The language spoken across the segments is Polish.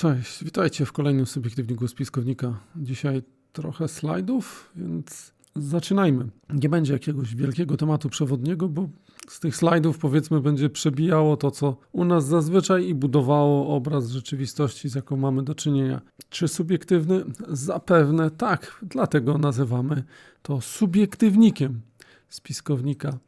Cześć, witajcie w kolejnym subiektywniku spiskownika. Dzisiaj trochę slajdów, więc zaczynajmy. Nie będzie jakiegoś wielkiego tematu przewodniego, bo z tych slajdów powiedzmy będzie przebijało to, co u nas zazwyczaj i budowało obraz rzeczywistości, z jaką mamy do czynienia. Czy subiektywny? Zapewne tak, dlatego nazywamy to subiektywnikiem spiskownika.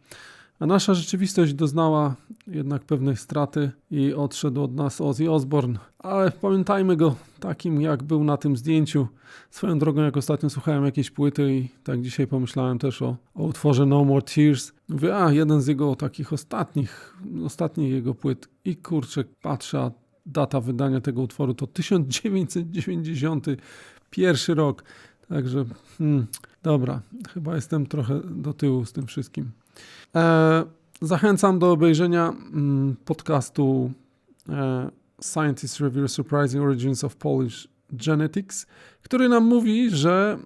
A nasza rzeczywistość doznała jednak pewnej straty i odszedł od nas Ozzy Osbourne. Ale pamiętajmy go takim, jak był na tym zdjęciu. Swoją drogą, jak ostatnio słuchałem jakiejś płyty i tak dzisiaj pomyślałem też o, o utworze No More Tears. Mówię, a jeden z jego takich ostatnich, ostatnich jego płyt. I kurczę, patrzę, data wydania tego utworu to 1991 rok. Także, hmm, dobra, chyba jestem trochę do tyłu z tym wszystkim. E, zachęcam do obejrzenia mm, podcastu e, Scientists Review Surprising Origins of Polish Genetics, który nam mówi, że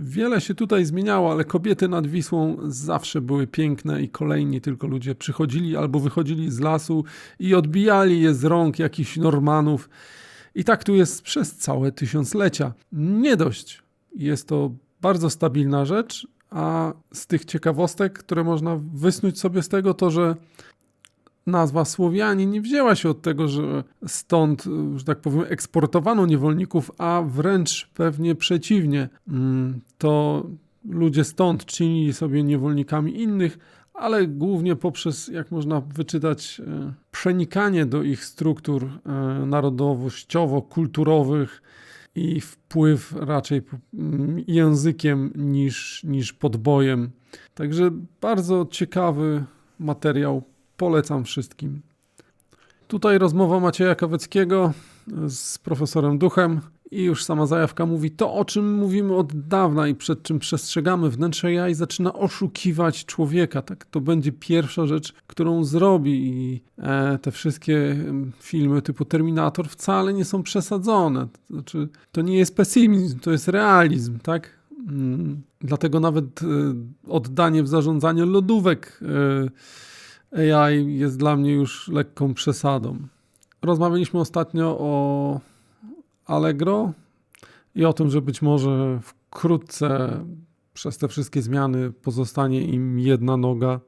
wiele się tutaj zmieniało, ale kobiety nad Wisłą zawsze były piękne i kolejni tylko ludzie przychodzili albo wychodzili z lasu i odbijali je z rąk jakichś Normanów. I tak tu jest przez całe tysiąclecia. Nie dość. Jest to bardzo stabilna rzecz, a z tych ciekawostek, które można wysnuć sobie z tego, to że nazwa Słowianie nie wzięła się od tego, że stąd, że tak powiem, eksportowano niewolników, a wręcz pewnie przeciwnie. Mm, to ludzie stąd czynili sobie niewolnikami innych, ale głównie poprzez, jak można wyczytać, e, przenikanie do ich struktur e, narodowościowo-kulturowych i wpływ raczej mm, językiem niż, niż podbojem. Także bardzo ciekawy materiał, polecam wszystkim. Tutaj rozmowa Macieja Kaweckiego z profesorem Duchem i już sama zajawka mówi to, o czym mówimy od dawna i przed czym przestrzegamy. Wnętrze AI zaczyna oszukiwać człowieka. Tak, to będzie pierwsza rzecz, którą zrobi i e, te wszystkie filmy typu Terminator wcale nie są przesadzone. To znaczy, to nie jest pesymizm, to jest realizm, tak? Mm, dlatego nawet e, oddanie w zarządzanie lodówek e, AI jest dla mnie już lekką przesadą. Rozmawialiśmy ostatnio o Allegro i o tym, że być może wkrótce przez te wszystkie zmiany pozostanie im jedna noga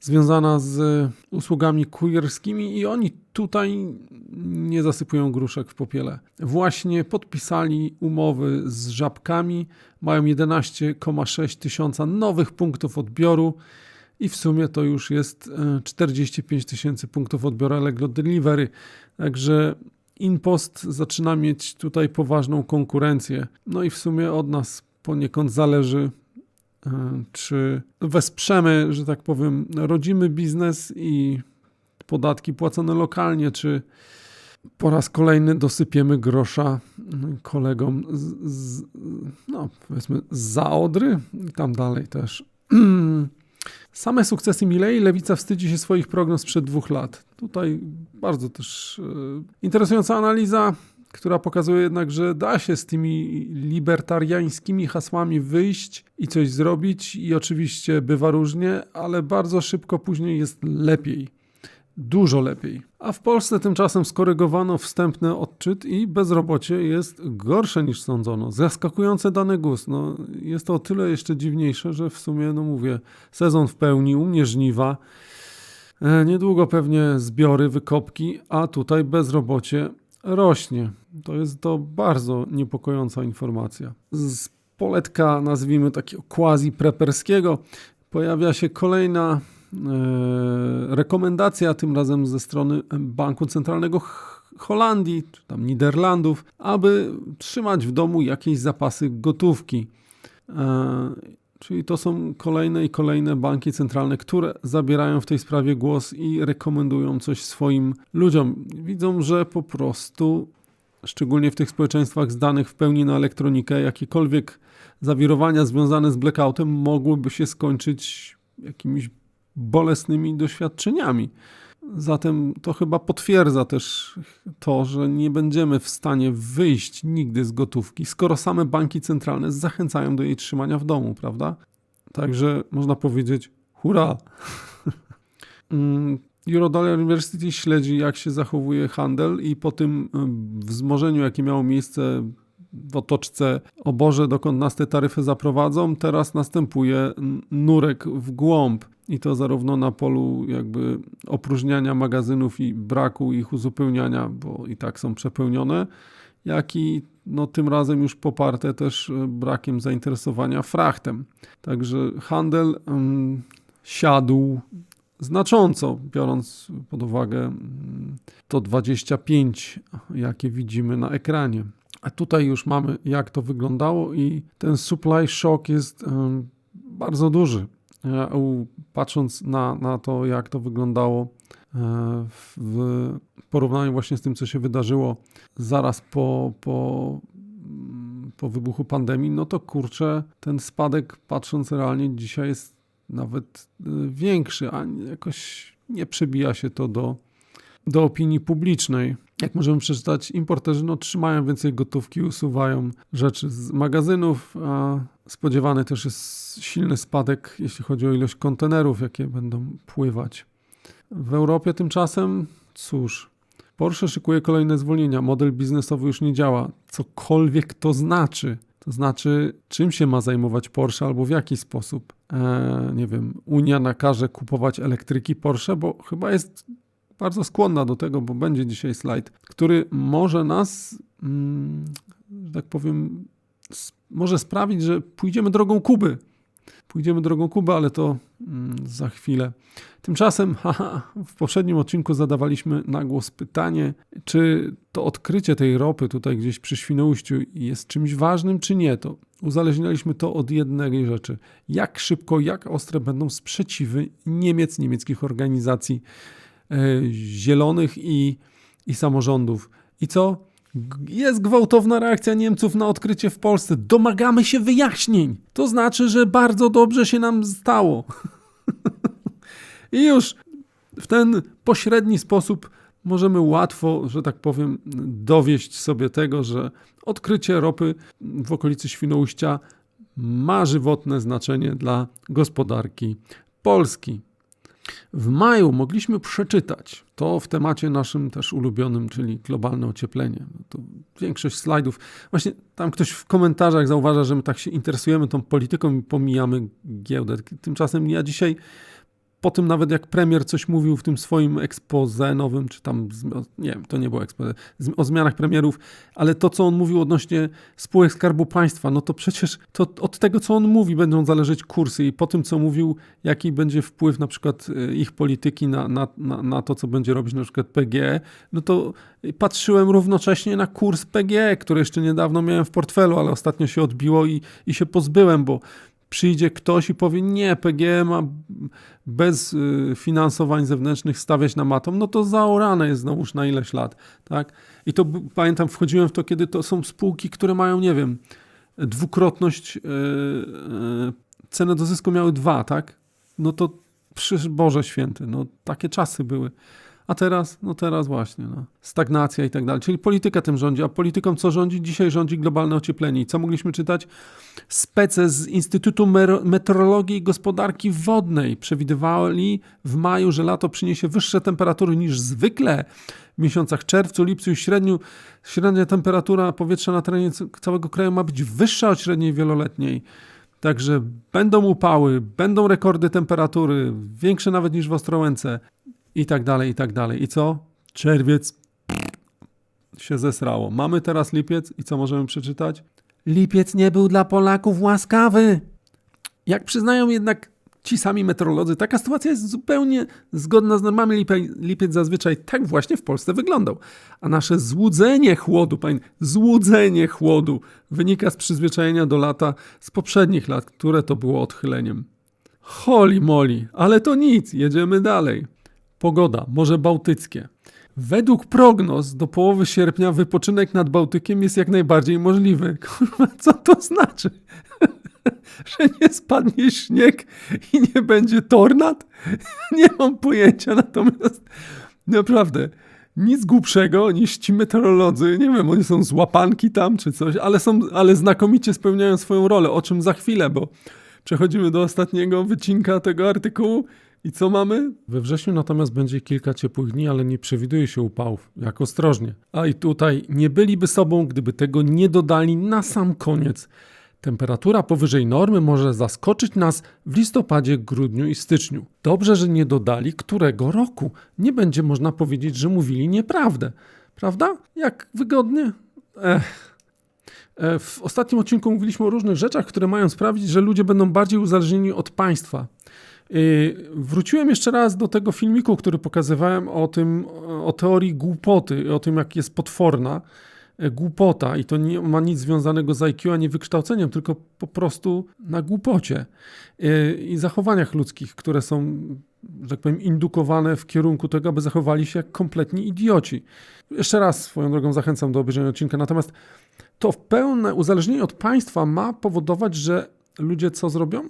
związana z usługami kurierskimi i oni tutaj nie zasypują gruszek w popiele. Właśnie podpisali umowy z żabkami, mają 11,6 tysiąca nowych punktów odbioru i w sumie to już jest 45 e, tysięcy punktów odbioru Allegro Delivery. Także InPost zaczyna mieć tutaj poważną konkurencję. No i w sumie od nas poniekąd zależy, e, czy wesprzemy, że tak powiem, rodzimy biznes i podatki płacone lokalnie, czy po raz kolejny dosypiemy grosza kolegom z, z no powiedzmy z Zaodry i tam dalej też. Same sukcesy Milei Lewica wstydzi się swoich prognoz sprzed dwóch lat. Tutaj bardzo też e, interesująca analiza, która pokazuje jednak, że da się z tymi libertariańskimi hasłami wyjść i coś zrobić i oczywiście bywa różnie, ale bardzo szybko później jest lepiej dużo lepiej. A w Polsce tymczasem skorygowano wstępny odczyt i bezrobocie jest gorsze niż sądzono. Zaskakujące dane GUS. No, jest to o tyle jeszcze dziwniejsze, że w sumie, no mówię, sezon w pełni, u mnie żniwa, e, niedługo pewnie zbiory, wykopki, a tutaj bezrobocie rośnie. To jest to bardzo niepokojąca informacja. Z poletka, nazwijmy takiego quasi-preperskiego, pojawia się kolejna rekomendacja, tym razem ze strony Banku Centralnego Holandii, czy tam Niderlandów, aby trzymać w domu jakieś zapasy gotówki. E, czyli to są kolejne i kolejne banki centralne, które zabierają w tej sprawie głos i rekomendują coś swoim ludziom. Widzą, że po prostu, szczególnie w tych społeczeństwach zdanych w pełni na elektronikę, jakiekolwiek zawirowania związane z blackoutem mogłyby się skończyć jakimiś bolesnymi doświadczeniami. Zatem to chyba potwierdza też to, że nie będziemy w stanie wyjść nigdy z gotówki, skoro same banki centralne zachęcają do jej trzymania w domu, prawda? Także można powiedzieć hurra. Eurodollar University śledzi, jak się zachowuje handel i po tym wzmożeniu, jakie miało miejsce w otoczce oborze, dokąd nas te taryfy zaprowadzą, teraz następuje nurek w głąb. I to zarówno na polu jakby opróżniania magazynów i braku ich uzupełniania, bo i tak są przepełnione, jak i no, tym razem już poparte też e, brakiem zainteresowania frachtem. Także handel um, siadł znacząco, biorąc pod uwagę um, to 25, jakie widzimy na ekranie. A tutaj już mamy, jak to wyglądało, i ten supply shock jest bardzo duży. Patrząc na, na to, jak to wyglądało e, w porównaniu właśnie z tym, co się wydarzyło zaraz po, po, po wybuchu pandemii, no to kurczę, ten spadek, patrząc realnie, dzisiaj jest nawet e, większy, a jakoś nie przebija się to do, do opinii publicznej. Jak możemy przeczytać, importerzy no, trzymają więcej gotówki, usuwają rzeczy z magazynów, a spodziewany też jest silny spadek, jeśli chodzi o ilość kontenerów, jakie będą pływać. W Europie tymczasem, cóż, Porsche szykuje kolejne zwolnienia. Model biznesowy już nie działa. Cokolwiek to znaczy. To znaczy, czym się ma zajmować Porsche albo w jaki sposób. Eee, nie wiem, Unia nakaże kupować elektryki Porsche, bo chyba jest bardzo skłonna do tego, bo będzie dzisiaj slajd, który może nas, mm, że tak powiem, może sprawić, że pójdziemy drogą Kuby. Pójdziemy drogą Kuby, ale to mm, za chwilę. Tymczasem haha, w poprzednim odcinku zadawaliśmy na głos pytanie, czy to odkrycie tej ropy tutaj gdzieś przy Świnoujściu jest czymś ważnym, czy nie. To uzależnialiśmy to od jednej rzeczy. Jak szybko, jak ostre będą sprzeciwy Niemiec, niemieckich organizacji zielonych i, i samorządów. I co? Jest gwałtowna reakcja Niemców na odkrycie w Polsce. Domagamy się wyjaśnień. To znaczy, że bardzo dobrze się nam stało. I już w ten pośredni sposób możemy łatwo, że tak powiem, dowieść sobie tego, że odkrycie ropy w okolicy Świnoujścia ma żywotne znaczenie dla gospodarki Polski. W maju mogliśmy przeczytać to w temacie naszym też ulubionym, czyli globalne ocieplenie. To większość slajdów, właśnie tam ktoś w komentarzach zauważa, że my tak się interesujemy tą polityką i pomijamy giełdę. Tymczasem ja dzisiaj po tym nawet jak premier coś mówił w tym swoim expose nowym, czy tam, nie wiem, to nie było expose, o zmianach premierów, ale to, co on mówił odnośnie spółek Skarbu Państwa, no to przecież to od tego, co on mówi, będą zależeć kursy i po tym, co mówił, jaki będzie wpływ na przykład e, ich polityki na, na, na, na to, co będzie robić na przykład PGE, no to patrzyłem równocześnie na kurs PGE, który jeszcze niedawno miałem w portfelu, ale ostatnio się odbiło i, i się pozbyłem, bo przyjdzie ktoś i powie, nie, PGE ma bez y, finansowań zewnętrznych stawiać na matą, no to zaorane jest znowuż na ileś lat, tak? I to pamiętam, wchodziłem w to, kiedy to są spółki, które mają, nie wiem, dwukrotność yy, yy, cenę do zysku miały dwa, tak? No to przy Boże Święty, no takie czasy były. A teraz, no teraz właśnie, no, stagnacja i tak dalej. Czyli polityka tym rządzi, a polityką co rządzi? Dzisiaj rządzi globalne ocieplenie. I co mogliśmy czytać? Spece z Instytutu Meteorologii i Gospodarki Wodnej przewidywali w maju, że lato przyniesie wyższe temperatury niż zwykle w miesiącach czerwcu, lipcu i średniu. Średnia temperatura powietrza na terenie całego kraju ma być wyższa od średniej wieloletniej. Także będą upały, będą rekordy temperatury, większe nawet niż w Ostrołęce i tak dalej, i tak dalej. I co? Czerwiec się zesrało. Mamy teraz lipiec i co możemy przeczytać? Lipiec nie był dla Polaków łaskawy. Jak przyznają jednak ci sami meteorolodzy, taka sytuacja jest zupełnie zgodna z normami. Lipiec zazwyczaj tak właśnie w Polsce wyglądał. A nasze złudzenie chłodu, panie, złudzenie chłodu wynika z przyzwyczajenia do lata z poprzednich lat, które to było odchyleniem. Holy moly, ale to nic, jedziemy dalej. Pogoda, Morze Bałtyckie. Według prognoz do połowy sierpnia wypoczynek nad Bałtykiem jest jak najbardziej możliwy. Kurwa, co to znaczy? Że nie spadnie śnieg i nie będzie tornad? Nie mam pojęcia, natomiast naprawdę nic głupszego niż ci meteorolodzy, nie wiem, oni są z łapanki tam czy coś, ale, są, ale znakomicie spełniają swoją rolę, o czym za chwilę, bo przechodzimy do ostatniego wycinka tego artykułu I co mamy? We wrześniu natomiast będzie kilka ciepłych dni, ale nie przewiduje się upałów. Jak ostrożnie. A i tutaj nie byliby sobą, gdyby tego nie dodali na sam koniec. Temperatura powyżej normy może zaskoczyć nas w listopadzie, grudniu i styczniu. Dobrze, że nie dodali którego roku. Nie będzie można powiedzieć, że mówili nieprawdę. Prawda? Jak wygodnie? Ech. E, W ostatnim odcinku mówiliśmy o różnych rzeczach, które mają sprawić, że ludzie będą bardziej uzależnieni od państwa. Yy, Wróciłem jeszcze raz do tego filmiku, który pokazywałem o tym, o teorii głupoty, o tym, jak jest potworna e, głupota i to nie ma nic związanego z IQ ani wykształceniem, tylko po prostu na głupocie yy, i zachowaniach ludzkich, które są, że tak powiem, indukowane w kierunku tego, aby zachowali się jak kompletni idioci. Jeszcze raz swoją drogą zachęcam do obejrzenia odcinka, natomiast to pełne uzależnienie od państwa ma powodować, że ludzie co zrobią?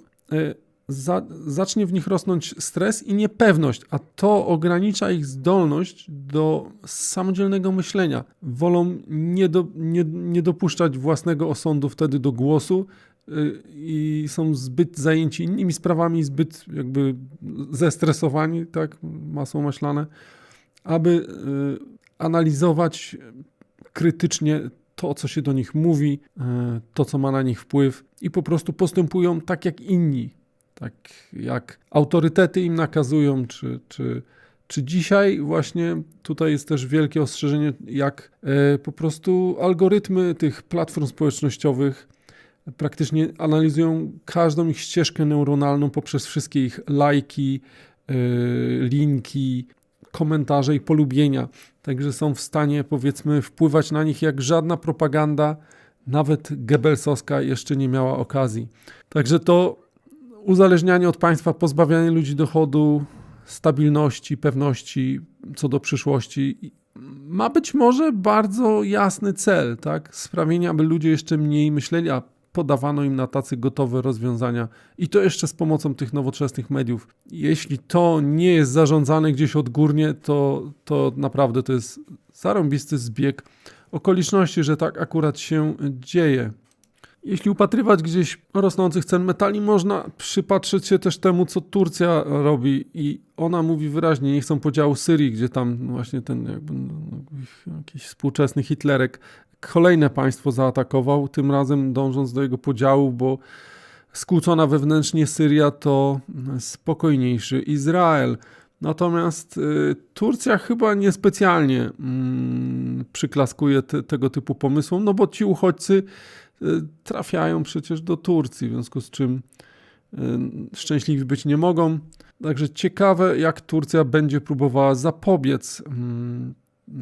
Za, zacznie w nich rosnąć stres i niepewność, a to ogranicza ich zdolność do samodzielnego myślenia. Wolą nie, do, nie, nie dopuszczać własnego osądu wtedy do głosu y, i są zbyt zajęci innymi sprawami, zbyt jakby zestresowani, tak, masą maślane, aby y, analizować krytycznie to, co się do nich mówi, e, to, co ma na nich wpływ, i po prostu postępują tak jak inni, tak jak autorytety im nakazują, czy, czy, czy dzisiaj właśnie tutaj jest też wielkie ostrzeżenie, jak e, po prostu algorytmy tych platform społecznościowych praktycznie analizują każdą ich ścieżkę neuronalną poprzez wszystkie ich lajki, e, linki, komentarze i polubienia. Także są w stanie, powiedzmy, wpływać na nich jak żadna propaganda, nawet Goebbelsowska jeszcze nie miała okazji. Także to uzależnianie od państwa, pozbawianie ludzi dochodu, stabilności, pewności co do przyszłości ma być może bardzo jasny cel, tak? Sprawienie, aby ludzie jeszcze mniej myśleli, a podawano im na tacy gotowe rozwiązania i to jeszcze z pomocą tych nowoczesnych mediów. Jeśli to nie jest zarządzane gdzieś odgórnie, to, to naprawdę to jest zarąbisty zbieg okoliczności, że tak akurat się dzieje. Jeśli upatrywać gdzieś rosnących cen metali, można przypatrzeć się też temu, co Turcja robi i ona mówi wyraźnie, nie chcą podziału Syrii, gdzie tam właśnie ten jakby no, jakiś współczesny Hitlerek kolejne państwo zaatakował, tym razem dążąc do jego podziału, bo skłócona wewnętrznie Syria to spokojniejszy Izrael. Natomiast y, Turcja chyba niespecjalnie mm, przyklaskuje te, tego typu pomysłom, no bo ci uchodźcy trafiają przecież do Turcji, w związku z czym y, szczęśliwi być nie mogą. Także ciekawe, jak Turcja będzie próbowała zapobiec mm,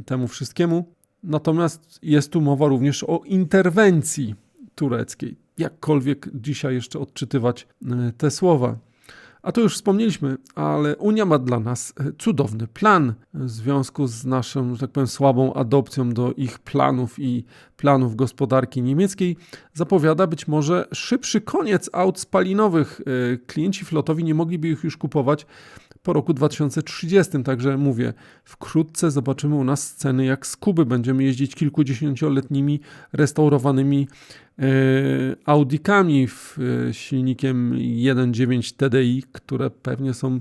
temu wszystkiemu. Natomiast jest tu mowa również o interwencji tureckiej. Jakkolwiek dzisiaj jeszcze odczytywać e, te słowa. A to już wspomnieliśmy, ale Unia ma dla nas e, cudowny plan w związku z naszą, że tak powiem, słabą adopcją do ich planów i planów gospodarki niemieckiej. Zapowiada być może szybszy koniec aut spalinowych. E, klienci flotowi nie mogliby ich już kupować po roku 2030. Także mówię, wkrótce zobaczymy u nas sceny jak z Kuby. Będziemy jeździć kilkudziesięcioletnimi restaurowanymi e, Audikami w e, silnikiem 1.9 TDI, które pewnie są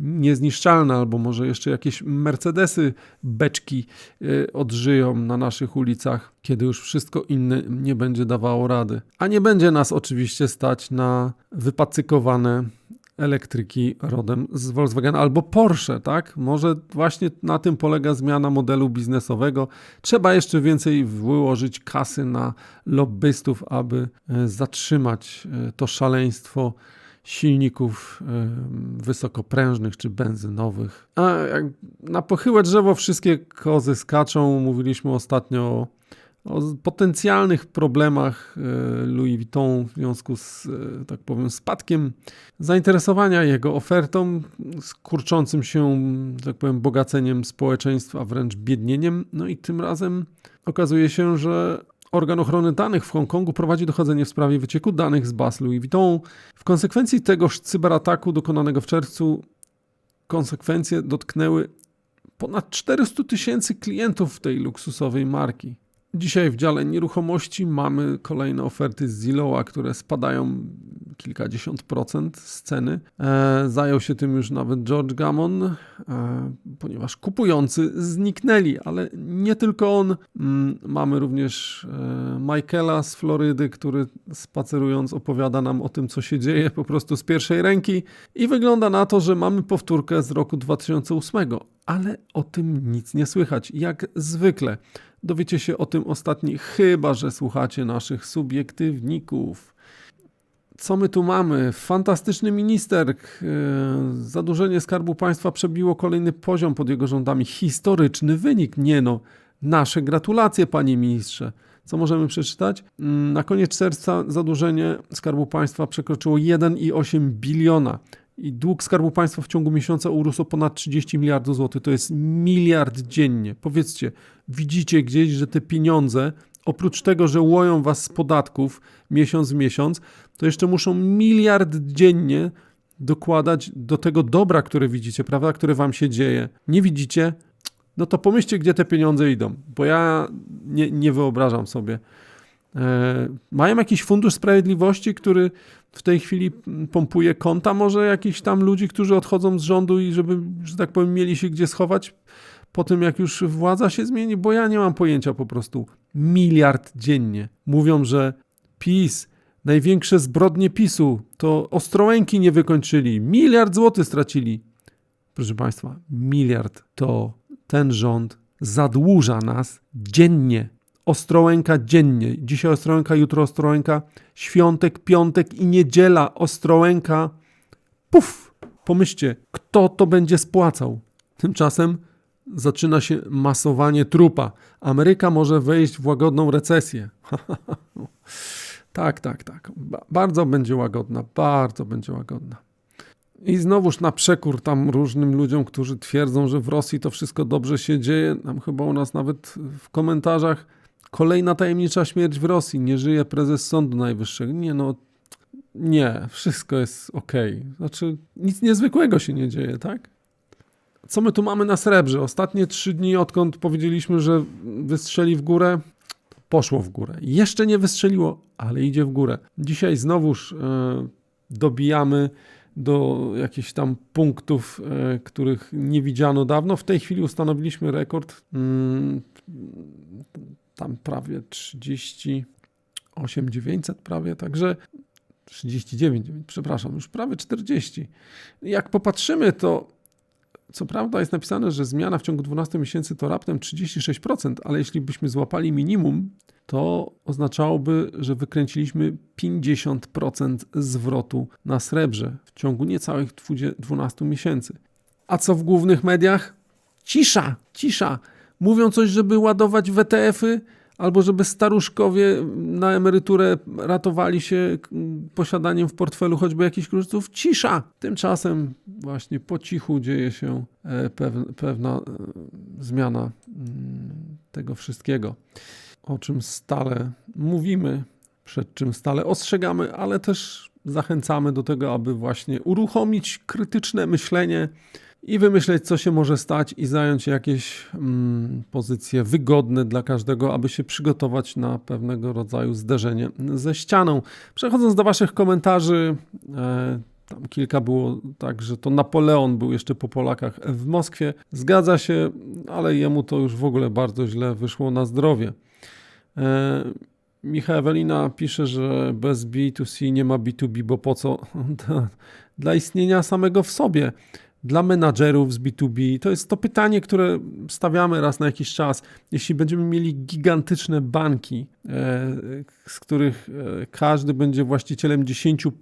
niezniszczalne, albo może jeszcze jakieś Mercedesy, beczki e, odżyją na naszych ulicach, kiedy już wszystko inne nie będzie dawało rady. A nie będzie nas oczywiście stać na wypacykowane elektryki rodem z Volkswagena albo Porsche, tak? Może właśnie na tym polega zmiana modelu biznesowego. Trzeba jeszcze więcej wyłożyć kasy na lobbystów, aby e, zatrzymać e, to szaleństwo silników e, wysokoprężnych czy benzynowych. A na pochyłe drzewo wszystkie kozy skaczą. Mówiliśmy ostatnio o o potencjalnych problemach e, Louis Vuitton w związku z, e, tak powiem, spadkiem zainteresowania jego ofertą, z kurczącym się, tak powiem, bogaceniem społeczeństwa, wręcz biednieniem. No i tym razem okazuje się, że Organ Ochrony Danych w Hongkongu prowadzi dochodzenie w sprawie wycieku danych z baz Louis Vuitton. W konsekwencji tegoż cyberataku dokonanego w czerwcu konsekwencje dotknęły ponad 400 tysięcy klientów tej luksusowej marki. Dzisiaj w dziale nieruchomości mamy kolejne oferty z Zillowa, które spadają kilkadziesiąt procent z ceny. E, zajął się tym już nawet George Gammon, e, ponieważ kupujący zniknęli, ale nie tylko on. Mm, mamy również e, Michaela z Florydy, który spacerując opowiada nam o tym, co się dzieje po prostu z pierwszej ręki i wygląda na to, że mamy powtórkę z roku 2008, ale o tym nic nie słychać, jak zwykle. Dowiecie się o tym ostatni, chyba że słuchacie naszych subiektywników. Co my tu mamy? Fantastyczny minister. E, zadłużenie Skarbu Państwa przebiło kolejny poziom pod jego rządami. Historyczny wynik. Nie no. Nasze gratulacje, panie ministrze. Co możemy przeczytać? Mm, na koniec czerwca zadłużenie Skarbu Państwa przekroczyło 1,8 biliona. I dług Skarbu Państwa w ciągu miesiąca urósł o ponad 30 miliardów złotych. To jest miliard dziennie. Powiedzcie, widzicie gdzieś, że te pieniądze, oprócz tego, że łoją was z podatków miesiąc w miesiąc, to jeszcze muszą miliard dziennie dokładać do tego dobra, które widzicie, prawda, które wam się dzieje. Nie widzicie? No to pomyślcie, gdzie te pieniądze idą, bo ja nie, nie wyobrażam sobie. E, mają jakiś fundusz sprawiedliwości, który w tej chwili pompuje konta może jakichś tam ludzi, którzy odchodzą z rządu i żeby, że tak powiem, mieli się gdzie schować po tym, jak już władza się zmieni, bo ja nie mam pojęcia po prostu. Miliard dziennie. Mówią, że PiS, największe zbrodnie PiSu, to Ostrołęki nie wykończyli. Miliard złotych stracili. Proszę Państwa, miliard to ten rząd zadłuża nas dziennie Ostrołęka dziennie. Dzisiaj Ostrołęka, jutro Ostrołęka, świątek, piątek i niedziela Ostrołęka. Puf! Pomyślcie, kto to będzie spłacał? Tymczasem zaczyna się masowanie trupa. Ameryka może wejść w łagodną recesję. tak, tak, tak. bardzo będzie łagodna, bardzo będzie łagodna. I znowuż na przekór tam różnym ludziom, którzy twierdzą, że w Rosji to wszystko dobrze się dzieje, tam chyba u nas nawet w komentarzach Kolejna tajemnicza śmierć w Rosji. Nie żyje prezes Sądu Najwyższego. Nie no, nie, wszystko jest ok. Znaczy, nic niezwykłego się nie dzieje, tak? Co my tu mamy na srebrze? Ostatnie trzy dni, odkąd powiedzieliśmy, że wystrzeli w górę, poszło w górę. Jeszcze nie wystrzeliło, ale idzie w górę. Dzisiaj znowuż e, dobijamy do jakichś tam punktów, e, których nie widziano dawno. W tej chwili ustanowiliśmy rekord. Mm, tam prawie 38 900 prawie, także 39, przepraszam, już prawie 40. Jak popatrzymy, to co prawda jest napisane, że zmiana w ciągu 12 miesięcy to raptem 36%, ale jeśli byśmy złapali minimum, to oznaczałoby, że wykręciliśmy 50% zwrotu na srebrze w ciągu niecałych 12 miesięcy. A co w głównych mediach? Cisza, cisza mówią coś, żeby ładować WTF-y, albo żeby staruszkowie na emeryturę ratowali się posiadaniem w portfelu choćby jakichś kredytów. Cisza! Tymczasem właśnie po cichu dzieje się e, pewna e, zmiana mm, tego wszystkiego, o czym stale mówimy, przed czym stale ostrzegamy, ale też zachęcamy do tego, aby właśnie uruchomić krytyczne myślenie, i wymyśleć, co się może stać, i zająć jakieś mm, pozycje wygodne dla każdego, aby się przygotować na pewnego rodzaju zderzenie ze ścianą. Przechodząc do Waszych komentarzy, e, tam kilka było tak, że to Napoleon był jeszcze po Polakach w Moskwie. Zgadza się, ale jemu to już w ogóle bardzo źle wyszło na zdrowie. E, Michał Ewelina pisze, że bez B2C nie ma B2B, bo po co? Dla istnienia samego w sobie dla menadżerów z B2B? To jest to pytanie, które stawiamy raz na jakiś czas. Jeśli będziemy mieli gigantyczne banki, e, z których e, każdy będzie właścicielem 10%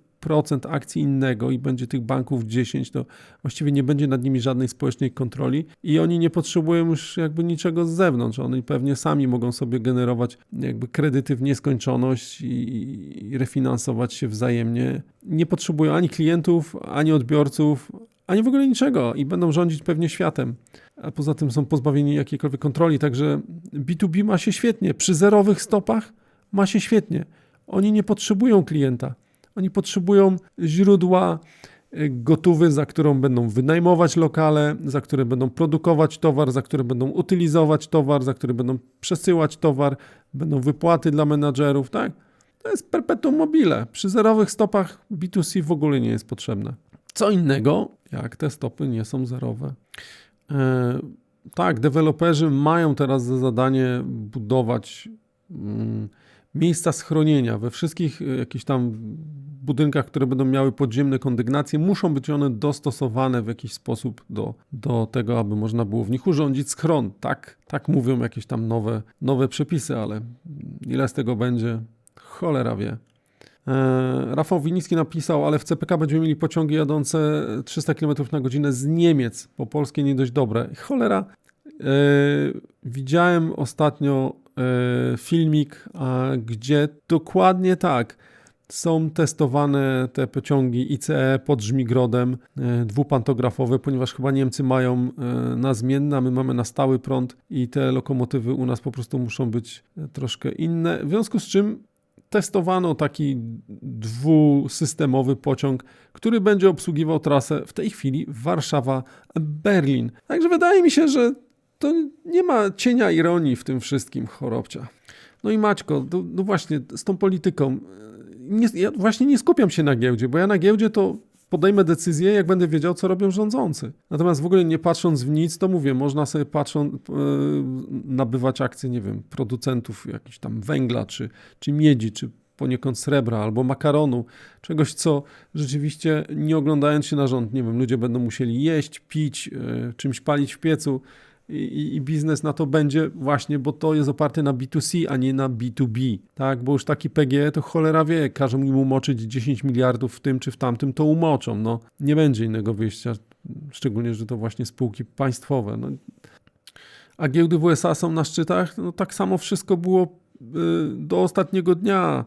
akcji innego i będzie tych banków 10, to właściwie nie będzie nad nimi żadnej społecznej kontroli i oni nie potrzebują już jakby niczego z zewnątrz. Oni pewnie sami mogą sobie generować jakby kredyty w nieskończoność i refinansować się wzajemnie. Nie potrzebują ani klientów, ani odbiorców, ani w ogóle niczego i będą rządzić pewnie światem. A poza tym są pozbawieni jakiejkolwiek kontroli, także B2B ma się świetnie. Przy zerowych stopach ma się świetnie. Oni nie potrzebują klienta. Oni potrzebują źródła e, gotowy, za którą będą wynajmować lokale, za które będą produkować towar, za które będą utylizować towar, za które będą przesyłać towar, będą wypłaty dla menadżerów, tak? to jest perpetuum mobile. Przy zerowych stopach B2C w ogóle nie jest potrzebne. Co innego, jak te stopy nie są zerowe. E, tak, deweloperzy mają teraz za zadanie budować mm, miejsca schronienia we wszystkich e, jakichś tam budynkach, które będą miały podziemne kondygnacje, muszą być one dostosowane w jakiś sposób do, do tego, aby można było w nich urządzić schron. Tak, tak mówią jakieś tam nowe, nowe przepisy, ale ile z tego będzie, cholera wie. E, Rafał Winicki napisał, ale w CPK będziemy mieli pociągi jadące 300 km na godzinę z Niemiec, po polskie nie dość dobre. Cholera, e, widziałem ostatnio e, filmik, gdzie dokładnie tak są testowane te pociągi ICE pod Żmigrodem, dwupantografowe, ponieważ chyba Niemcy mają na zmienne, a my mamy na stały prąd i te lokomotywy u nas po prostu muszą być troszkę inne. W związku z czym testowano taki dwusystemowy pociąg, który będzie obsługiwał trasę w tej chwili Warszawa-Berlin. Także wydaje mi się, że to nie ma cienia ironii w tym wszystkim chorobcia. No i Maćko, no, no właśnie z tą polityką. Nie, ja właśnie nie skupiam się na giełdzie, bo ja na giełdzie to podejmę decyzję, jak będę wiedział, co robią rządzący. Natomiast w ogóle nie patrząc w nic, to mówię, można sobie patrząc, yy, nabywać akcje, nie wiem, producentów jakichś tam węgla, czy, czy miedzi, czy poniekąd srebra albo makaronu, czegoś, co rzeczywiście nie oglądając się na rząd, nie wiem, ludzie będą musieli jeść, pić, yy, czymś palić w piecu i, i, biznes na to będzie właśnie, bo to jest oparte na B2C, a nie na B2B, tak? Bo już taki PGE to cholera wie, każą im umoczyć 10 miliardów w tym czy w tamtym, to umoczą, no. Nie będzie innego wyjścia, szczególnie, że to właśnie spółki państwowe, no. A giełdy w USA są na szczytach, no tak samo wszystko było y, do ostatniego dnia.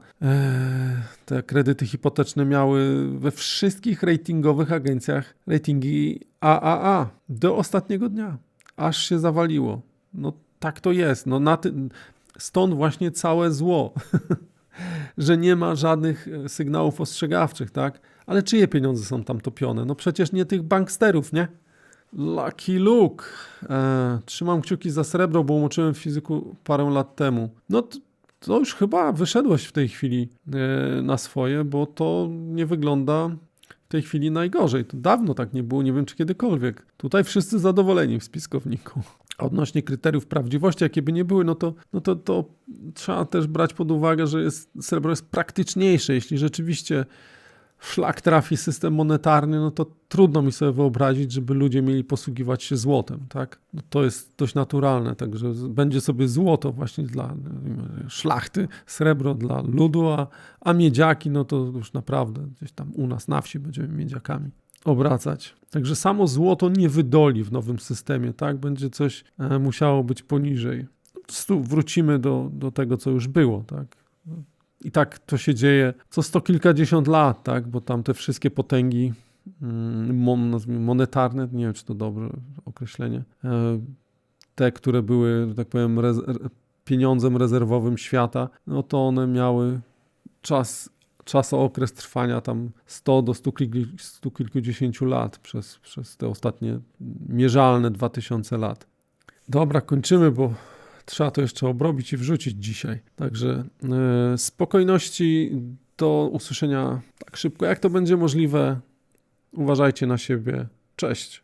Te kredyty hipoteczne miały we wszystkich ratingowych agencjach ratingi AAA do ostatniego dnia aż się zawaliło. No tak to jest. No na ty... Stąd właśnie całe zło, że nie ma żadnych e, sygnałów ostrzegawczych, tak? Ale czyje pieniądze są tam topione? No przecież nie tych banksterów, nie? Lucky Luke. E, trzymam kciuki za srebro, bo umoczyłem w fizyku parę lat temu. No to, to już chyba wyszedłeś w tej chwili e, na swoje, bo to nie wygląda w tej chwili najgorzej. To dawno tak nie było, nie wiem czy kiedykolwiek. Tutaj wszyscy zadowoleni w spiskowniku. Odnośnie kryteriów prawdziwości, jakie by nie były, no to, no to, to trzeba też brać pod uwagę, że jest, srebro jest praktyczniejsze. Jeśli rzeczywiście szlak trafi system monetarny, no to trudno mi sobie wyobrazić, żeby ludzie mieli posługiwać się złotem, tak? No to jest dość naturalne, także będzie sobie złoto właśnie dla szlachty, srebro dla ludu, a, a miedziaki, no to już naprawdę gdzieś tam u nas na wsi będziemy miedziakami obracać. Także samo złoto nie wydoli w nowym systemie, tak? Będzie coś e, musiało być poniżej. Po prostu wrócimy do, do tego, co już było, tak? I tak to się dzieje co sto kilkadziesiąt lat, tak? bo tam te wszystkie potęgi mm, monetarne, nie wiem czy to dobre określenie, e, te, które były, tak powiem, pieniądzem rezerwowym świata, no to one miały czas, okres trwania tam 100 do 100, stu kilkudziesięciu lat przez, przez te ostatnie mierzalne 2000 lat. Dobra, kończymy, bo trzeba to jeszcze obrobić i wrzucić dzisiaj. Także yy, spokojności do usłyszenia tak szybko, jak to będzie możliwe. Uważajcie na siebie. Cześć.